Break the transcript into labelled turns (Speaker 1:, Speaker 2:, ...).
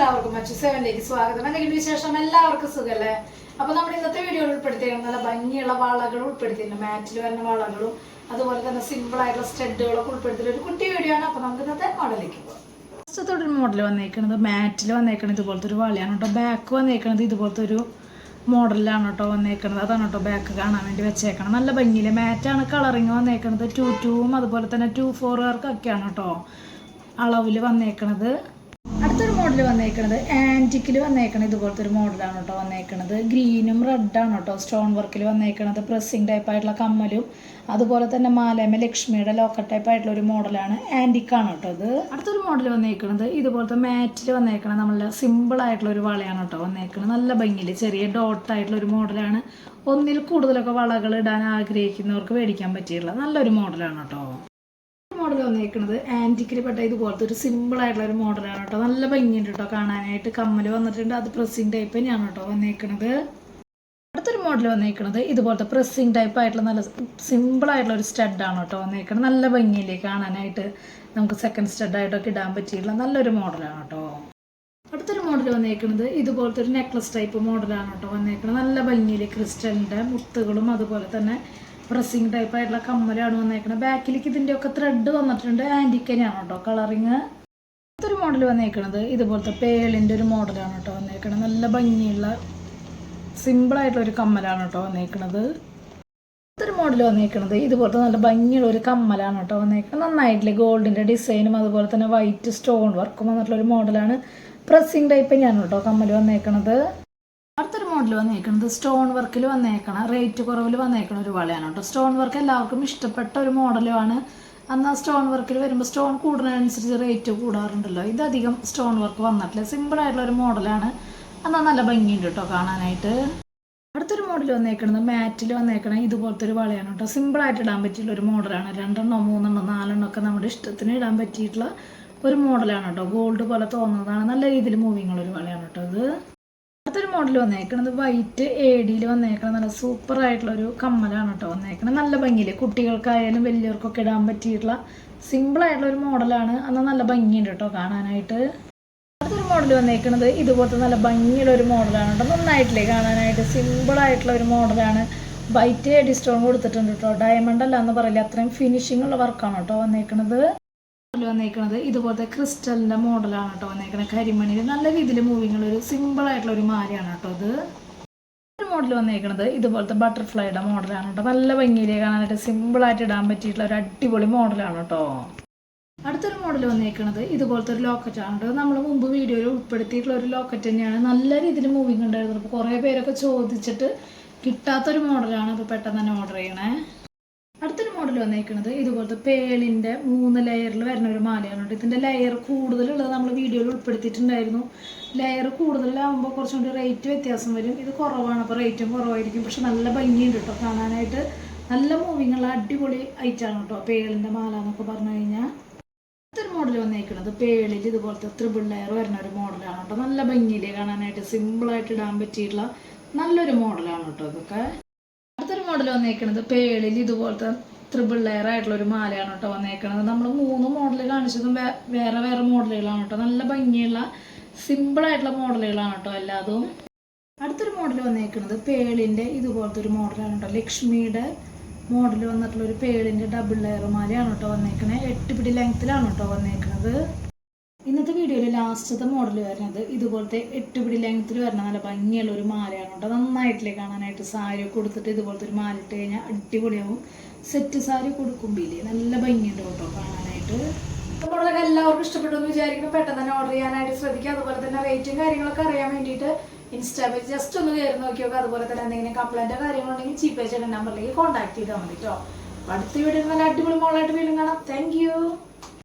Speaker 1: എല്ലാവർക്കും മറ്റു സെവനിലേക്ക് സ്വാഗതം. എന്തെങ്കിലും വിശേഷം? എല്ലാവർക്കും സുഖല്ലേ? അപ്പൊ നമ്മുടെ ഇന്നത്തെ വീഡിയോ ഉൾപ്പെടുത്തിയിരിക്കുന്നത് നല്ല ഭംഗിയുള്ള വളകൾ ഉൾപ്പെടുത്തിയിട്ടുണ്ട്. മാറ്റിൽ വരുന്ന വളകളും അതുപോലെ തന്നെ സിമ്പിൾ ആയിട്ടുള്ള സ്റ്റെഡുകളൊക്കെ ഉൾപ്പെടുത്തിയ ഒരു കുട്ടി വീഡിയോ ആണ്. അപ്പൊ നമുക്ക് ഇന്നത്തെ മോഡലിലേക്ക് പോകാം ഫസ്റ്റ് ഒരു മോഡൽ വന്നേക്കുന്നത് മാറ്റിൽ വന്നേക്കുന്നത് ഇതുപോലത്തെ ഒരു വളയാണ് കേട്ടോ. ബാക്ക് വന്നേക്കുന്നത് ഇതുപോലത്തെ ഒരു മോഡലിലാണ് കേട്ടോ വന്നേക്കുന്നത് അതാണ് കേട്ടോ ബാക്ക് കാണാൻ വേണ്ടി വെച്ചേക്കണം നല്ല ഭംഗിയിൽ മാറ്റാണ് കളറിങ് വന്നേക്കുന്നത് ടു ടൂവും അതുപോലെ തന്നെ ടു ഫോറുകാർക്കൊക്കെയാണ് കേട്ടോ അളവിൽ വന്നേക്കണത്. അടുത്തൊരു മോഡൽ വന്നേക്കണത് ആന്റിക്കിൽ വന്നേക്കണത് ഇതുപോലത്തെ ഒരു മോഡലാണ് കേട്ടോ വന്നേക്കണത്. ഗ്രീനും റെഡാണ് കേട്ടോ സ്റ്റോൺ വർക്കിൽ വന്നേക്കണത്. പ്രസ്സിങ് ടൈപ്പ് ആയിട്ടുള്ള കമ്മലും അതുപോലെ തന്നെ മാലേമ ലക്ഷ്മിയുടെ ലോക്കർ ടൈപ്പ് ആയിട്ടുള്ള ഒരു മോഡലാണ് ആന്റിക്കാണ് കേട്ടോ ഇത്. അടുത്തൊരു മോഡൽ വന്നേക്കണത് ഇതുപോലത്തെ മാറ്റിൽ വന്നേക്കണത് നമ്മളുടെ സിമ്പിൾ ആയിട്ടുള്ള ഒരു വളയാണ് കേട്ടോ വന്നേക്കണത്. നല്ല ഭംഗിയിൽ ചെറിയ ഡോട്ട് ആയിട്ടുള്ള ഒരു മോഡലാണ് ഒന്നിൽ കൂടുതലൊക്കെ വളകൾ ഇടാൻ ആഗ്രഹിക്കുന്നവർക്ക് മേടിക്കാൻ പറ്റിയിട്ടുള്ള നല്ലൊരു മോഡലാണ് കേട്ടോ മോഡൽ വന്നേക്കുന്നത് ആന്റിക്കിൽ പെട്ട ഇതുപോലത്തെ ഒരു സിമ്പിൾ ആയിട്ടുള്ള ഒരു മോഡലാണ് കേട്ടോ. നല്ല ഭംഗിയുണ്ട് കേട്ടോ കാണാനായിട്ട്. കമ്മൽ വന്നിട്ടുണ്ട്. അത് പ്രസ്സിങ് ടൈപ്പ് തന്നെയാണ് കേട്ടോ വന്നേക്കുന്നത് അടുത്തൊരു മോഡൽ വന്നേക്കുന്നത് ഇതുപോലത്തെ പ്രസ്സിങ് ടൈപ്പ് ആയിട്ടുള്ള നല്ല സിമ്പിൾ ആയിട്ടുള്ള ഒരു സ്റ്റഡാണ് കേട്ടോ വന്നേക്കുന്നത് നല്ല ഭംഗിയില്ലേ കാണാനായിട്ട്. നമുക്ക് സെക്കൻഡ് സ്റ്റഡായിട്ടൊക്കെ ഇടാൻ പറ്റിയിട്ടുള്ള നല്ലൊരു മോഡലാണ് കേട്ടോ. അടുത്തൊരു മോഡൽ വന്നേക്കുന്നത് ഇതുപോലത്തെ ഒരു നെക്ലസ് ടൈപ്പ് മോഡലാണ് കേട്ടോ വന്നേക്കുന്നത് നല്ല ഭംഗിയിൽ ക്രിസ്റ്റലിന്റെ മുത്തുകളും അതുപോലെ തന്നെ പ്രസ്സിങ് ടൈപ്പ് ആയിട്ടുള്ള കമ്മലാണ് വന്നേക്കുന്നത് ബാക്കിലേക്ക് ഇതിന്റെ ഒക്കെ ത്രെഡ് വന്നിട്ടുണ്ട് ആന്റിക്കനാണ് കേട്ടോ കളറിങ് ഒരു മോഡൽ വന്നേക്കുന്നത് ഇതുപോലത്തെ പേളിന്റെ ഒരു മോഡലാണ് കേട്ടോ വന്നേക്കുന്നത് നല്ല ഭംഗിയുള്ള സിമ്പിൾ ആയിട്ടുള്ള ഒരു കമ്മലാണ് കേട്ടോ വന്നേക്കുന്നത് ഒരു മോഡൽ വന്നേക്കുന്നത് ഇതുപോലത്തെ നല്ല ഭംഗിയുള്ള ഒരു കമ്മലാണ് കേട്ടോ വന്നേക്കുന്നത് നന്നായിട്ടില്ലേ ഗോൾഡിന്റെ ഡിസൈനും അതുപോലെ തന്നെ വൈറ്റ് സ്റ്റോൺ വർക്കും വന്നിട്ടുള്ള ഒരു മോഡലാണ് പ്രസ്സിങ് ടൈപ്പ് ഞാൻ കേട്ടോ കമ്മൽ വന്നേക്കുന്നത് മോഡൽ വന്നേക്കുന്നത് സ്റ്റോൺ വർക്കിൽ വന്നേക്കണ റേറ്റ് കുറവിൽ വന്നേക്കണ ഒരു വളയാണ് കേട്ടോ. സ്റ്റോൺ വർക്ക് എല്ലാവർക്കും ഇഷ്ടപ്പെട്ട ഒരു മോഡലുമാണ് അന്ന് ആ സ്റ്റോൺ വർക്കിൽ വരുമ്പോൾ സ്റ്റോൺ കൂടുന്നതിനനുസരിച്ച് റേറ്റ് കൂടാറുണ്ടല്ലോ. ഇതധികം സ്റ്റോൺ വർക്ക് വന്നിട്ടില്ല. സിമ്പിൾ ആയിട്ടുള്ള ഒരു മോഡലാണ്. എന്നാൽ നല്ല ഭംഗിയുണ്ട് കേട്ടോ കാണാനായിട്ട്. അടുത്തൊരു മോഡൽ വന്നേക്കുന്നത് മാറ്റിൽ വന്നേക്കണ ഇതുപോലത്തെ ഒരു വളയാണ് കേട്ടോ. സിമ്പിളായിട്ട് ഇടാൻ പറ്റിയിട്ടുള്ള ഒരു മോഡലാണ്. രണ്ടെണ്ണോ മൂന്നെണ്ണോ നാലെണ്ണോ ഒക്കെ നമ്മുടെ ഇഷ്ടത്തിന് ഇടാൻ പറ്റിയിട്ടുള്ള ഒരു മോഡലാണ് കേട്ടോ. ഗോൾഡ് പോലെ തോന്നുന്നതാണ്. നല്ല രീതിയിൽ മൂവിങ്ങുള്ള ഒരു വളയാണ് കേട്ടോ ഇത്. അടുത്തൊരു മോഡൽ വന്നേക്കണത് വൈറ്റ് എ ഡിയിൽ വന്നേക്കണത് നല്ല സൂപ്പർ ആയിട്ടുള്ള ഒരു കമ്മലാണ് കേട്ടോ വന്നേക്കണത്. നല്ല ഭംഗിയില്ലേ? കുട്ടികൾക്കായാലും വലിയവർക്കൊക്കെ ഇടാൻ പറ്റിയിട്ടുള്ള സിമ്പിൾ ആയിട്ടുള്ള ഒരു മോഡലാണ് എന്നാൽ നല്ല ഭംഗിയുണ്ട് കേട്ടോ കാണാനായിട്ട്. അടുത്തൊരു മോഡൽ വന്നേക്കണത് ഇതുപോലത്തെ നല്ല ഭംഗിയുള്ള ഒരു മോഡലാണ് കേട്ടോ നന്നായിട്ടില്ലേ കാണാനായിട്ട്? സിമ്പിൾ ആയിട്ടുള്ള ഒരു മോഡലാണ് വൈറ്റ് ഡി സ്റ്റോൺ കൊടുത്തിട്ടുണ്ട് കേട്ടോ ഡയമണ്ട് അല്ല എന്ന് പറയില്ല? അത്രയും ഫിനിഷിംഗ് ഉള്ള വർക്കാണ് കേട്ടോ വന്നേക്കണത്. വന്നേക്കുന്നത് ഇതുപോലത്തെ ക്രിസ്റ്റലിന്റെ മോഡലാണ് കേട്ടോ വന്നേക്കുന്നത് കരിമണിയിൽ നല്ല രീതിയിൽ മൂവിങ് ഉള്ള ഒരു സിമ്പിൾ ആയിട്ടുള്ള ഒരു മാലയാണ് കേട്ടോ ഇത് മോഡൽ വന്നേക്കുന്നത് ഇതുപോലത്തെ ബട്ടർഫ്ലൈയുടെ മോഡലാണ് കേട്ടോ. നല്ല ഭംഗിയിൽ കാണാനായിട്ട് സിമ്പിൾ ആയിട്ട് ഇടാൻ പറ്റിയിട്ടുള്ള ഒരു അടിപൊളി മോഡലാണ് കേട്ടോ. അടുത്തൊരു മോഡൽ വന്നേക്കുന്നത് ഇതുപോലത്തെ ഒരു ലോക്കറ്റ് കേട്ടോ. നമ്മൾ മുമ്പ് വീഡിയോയിൽ ഉൾപ്പെടുത്തിയിട്ടുള്ള ഒരു ലോക്കറ്റ് തന്നെയാണ്. നല്ല രീതിയിൽ മൂവിങ് ഉണ്ടായിരുന്നു അപ്പോൾ കുറേ പേരൊക്കെ ചോദിച്ചിട്ട് കിട്ടാത്തൊരു മോഡലാണ് അപ്പോൾ പെട്ടെന്ന് തന്നെ ഓർഡർ ചെയ്യണേ. മോഡൽ വന്നേക്കുന്നത് ഇതുപോലത്തെ പേളിന്റെ മൂന്ന് ലെയറിൽ വരുന്ന ഒരു മാലയാണ് കേട്ടോ ലെയർ കൂടുതലുള്ളത് നമ്മൾ വീഡിയോയിൽ ഉൾപ്പെടുത്തിയിട്ടുണ്ടായിരുന്നു. ലെയർ കൂടുതലാകുമ്പോൾ കുറച്ചും കൂടി റേറ്റ് വ്യത്യാസം വരും. ഇത് കുറവാണ്. അപ്പോൾ റേറ്റും കുറവായിരിക്കും. പക്ഷെ നല്ല ഭംഗിയുണ്ട് കേട്ടോ കാണാനായിട്ട്. നല്ല മൂവിങ് ഉള്ള അടിപൊളി ഐറ്റാണ് കേട്ടോ പേളിന്റെ മാല എന്നൊക്കെ പറഞ്ഞു കഴിഞ്ഞാൽ അടുത്തൊരു മോഡൽ വന്നേക്കുന്നത് പേളിൽ ഇതുപോലത്തെ ത്രിബിൾ ലെയർ വരുന്ന ഒരു മോഡലാണ് കേട്ടോ നല്ല ഭംഗിയിൽ കാണാനായിട്ട്. സിമ്പിളായിട്ട് ഇടാൻ പറ്റിയിട്ടുള്ള നല്ലൊരു മോഡലാണ് കേട്ടോ ഇതൊക്കെ. അടുത്തൊരു മോഡൽ വന്നേക്കുന്നത് പേളിൽ ഇതുപോലത്തെ ത്രിബിൾ ലെയർ ആയിട്ടുള്ള ഒരു മാലയാണ് കേട്ടോ വന്നേക്കുന്നത് നമ്മൾ മൂന്ന് മോഡൽ കാണിച്ചതും വേറെ വേറെ മോഡലുകളാണ് കേട്ടോ. നല്ല ഭംഗിയുള്ള സിമ്പിൾ ആയിട്ടുള്ള മോഡലുകളാണ് കേട്ടോ എല്ലാതും. അടുത്തൊരു മോഡൽ വന്നേക്കുന്നത് പേളിന്റെ ഇതുപോലത്തെ ഒരു മോഡലാണ് കേട്ടോ. ലക്ഷ്മിയുടെ മോഡൽ വന്നിട്ടുള്ള ഒരു പേളിന്റെ ഡബിൾ ലെയർ മാലയാണ് കേട്ടോ വന്നേക്കണത് എട്ട് പിടി ലെങ്ത്തിലാണ് കേട്ടോ വന്നേക്കുന്നത് ഇന്നത്തെ വീഡിയോയിൽ ലാസ്റ്റത്തെ മോഡൽ വരുന്നത് ഇതുപോലത്തെ എട്ട് പിടി ലെങ്ത്തിൽ വരുന്ന നല്ല ഭംഗിയുള്ള ഒരു മാലയാണ് കേട്ടോ. നന്നായിട്ടില്ലേ കാണാനായിട്ട്? സാരി കൊടുത്തിട്ട് ഇതുപോലത്തെ ഒരു മാല ഇട്ട് കഴിഞ്ഞാൽ അടിപൊളിയാവും. സെറ്റ് സാരി കൊടുക്കുമ്പില്ലേ നല്ല ഭംഗിയുണ്ട് കേട്ടോ കാണാനായിട്ട്. നമ്മളൊക്കെ എല്ലാവർക്കും ഇഷ്ടപ്പെട്ടു എന്ന് വിചാരിക്കുന്നു. പെട്ടെന്ന് തന്നെ ഓർഡർ ചെയ്യാനായിട്ട് ശ്രദ്ധിക്കുക അതുപോലെ തന്നെ റേറ്റും കാര്യങ്ങളൊക്കെ അറിയാൻ വേണ്ടിയിട്ട് ഇൻസ്റ്റാ പേജ് ജസ്റ്റ് ഒന്ന് കയറി നോക്കി നോക്കുക അതുപോലെ തന്നെ എന്തെങ്കിലും കംപ്ലൈന്റോ കാര്യങ്ങളുണ്ടെങ്കിൽ ചീപ്പ് ചേട്ടൻ നമ്പറിലേക്ക് കോൺടാക്ട് ചെയ്താൽ മതി കേട്ടോ അടുത്ത വീഡിയോ നല്ല അടിപൊളി മോളായിട്ട് വീണ്ടും കാണാം. താങ്ക്